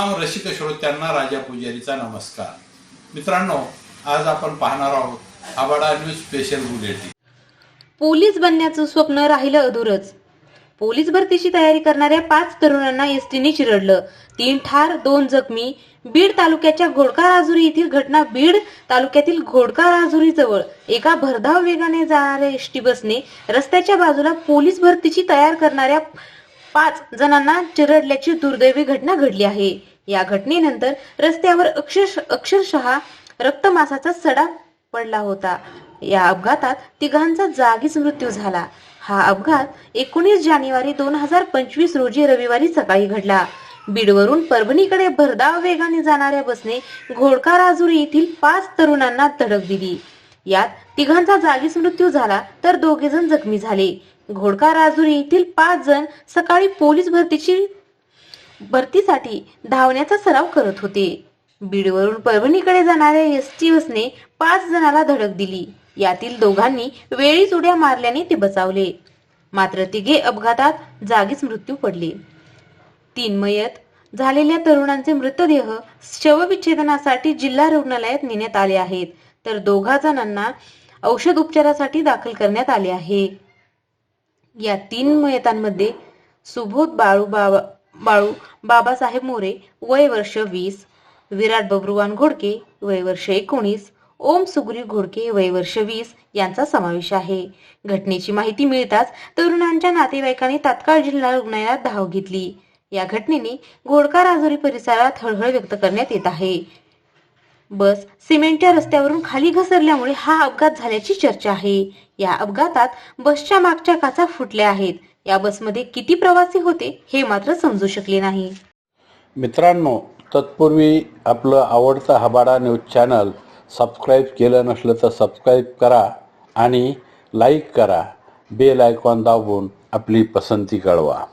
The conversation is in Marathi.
रसिक श्रोत्यांना राजा पुजारीचा नमस्कार. मित्रांनो आज आपण पाहणार आहोत आबाडा न्यूज स्पेशल बुलेटिन. पोलीस बनण्याचं स्वप्न राहिलं अधूरच. पोलीस भरतीची तयारी करणाऱ्या पाच तरुणांना एसटीने चिरडलं तीन ठार दोन जखमी. बीड तालुक्याच्या घोडका राजुरी येथील घटना बीड तालुक्यातील घोडका राजुरी जवळ. एका भरधाव वेगाने जाणाऱ्या एसटी बसने रस्त्याच्या बाजूला पोलीस भरतीची तयार करणाऱ्या पाच जणांना चिरडल्याची दुर्दैवी घटना घडली आहे. या घटनेनंतर रस्त्यावर अक्षरशः रक्तमासाचा सडा पडला होता. या अपघातात तिघांचा जागीच मृत्यू झाला. हा अपघात एकोणीस जानेवारी दोन हजार पंचवीस रोजी रविवारी सकाळी घडला. बीडवरून परभणीकडे भरधाव वेगाने जाणाऱ्या बसने घोडका राजुरी येथील पाच तरुणांना धडक दिली. यात तिघांचा जागीच मृत्यू झाला तर दोघे जण जखमी झाले. घोडका राजुरी येथील पाच जण सकाळी पोलीस भरतीची भरतीसाठी धावण्याचा सराव करत होते. बीडवरून परभणीकडे जाणाऱ्या एस टी बसने पाच जणाला धडक दिली. यातील दोघांनी वेळीच उड्या मारल्याने ते बचावले. मात्र तिघे अपघातात जागीच मृत्यू पडले. तीन मयत झालेल्या तरुणांचे मृतदेह शवविच्छेदनासाठी जिल्हा रुग्णालयात नेण्यात आले आहेत. तर दोघा जणांना औषध उपचारासाठी दाखल करण्यात आले आहे. या तीन मयतांमध्ये सुबोध बाळू बाबा बाळू बाबासाहेब मोरे वय वर्ष वीस विराट बबरुवान घोडके वय वर्ष एकोणीस ओम सुग्री घोडके वय वर्ष वीस यांचा समावेश आहे. घटनेची माहिती मिळताच तरुणांच्या नातेवाईकांनी तात्काळ जिल्हा रुग्णालयात धाव घेतली. या घटनेने घोडका राजुरी परिसरात हळहळ व्यक्त करण्यात येत आहे. बस सिमेंटच्या रस्त्यावरून खाली घसरल्यामुळे हा अपघात झाल्याची चर्चा आहे. या अपघातात बसच्या मागच्या काचा फुटल्या आहेत. या बसमध्ये किती प्रवासी होते हे मात्र समजू शकले नाही. मित्रांनो तत्पूर्वी आपलं आवडतं हबाडा न्यूज चॅनल सबस्क्राईब केलं नसलं तर सबस्क्राईब करा आणि लाईक करा. बेल आयकॉन दाबून आपली पसंती कळवा.